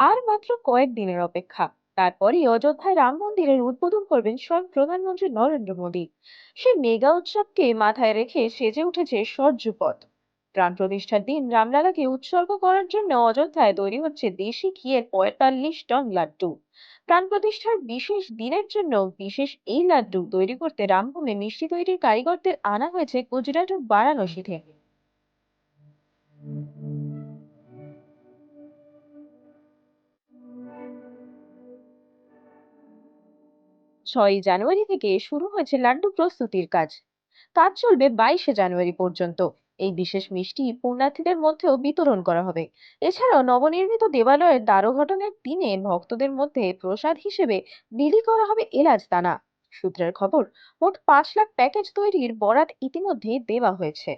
আর মাত্র কয়েক দিনের অপেক্ষা। তারপরই অযোধ্যায় রাম মন্দিরের উদ্বোধন করবেন স্বয়ং প্রধানমন্ত্রী নরেন্দ্র মোদী। সেই মেগা উৎসবকে মাথায় রেখে সেজে উঠেছে সহ্যপথ প্রাণ প্রতিষ্ঠার দিন রামলালাকে উৎসর্গ করার জন্য অযোধ্যায় তৈরি হচ্ছে দেশি ঘিয়ের পঁয়তাল্লিশ টন লাড্ডু। প্রাণ প্রতিষ্ঠার বিশেষ দিনের জন্য বিশেষ এই লাড্ডু তৈরি করতে রামভূমে মিষ্টি তৈরির কারিগরদের আনা হয়েছে গুজরাট ও বারাণসী থেকে ছয়ই জানুয়ারি থেকে শুরু হয়েছে লাড্ডু প্রস্তুতির কাজ। কাজ চলবে বাইশে জানুয়ারি পর্যন্ত। এই বিশেষ মিষ্টি পুণ্যার্থীদের মধ্যেও বিতরণ করা হবে। এছাড়াও নবনির্মিত দেবালয়ের দ্বারঘটনের দিনে ভক্তদের মধ্যে প্রসাদ হিসেবে বিলি করা হবে এলাচ দানা। সূত্রের খবর, মোট পাঁচ লাখ প্যাকেজ তৈরির বরাত ইতিমধ্যেই দেওয়া হয়েছে।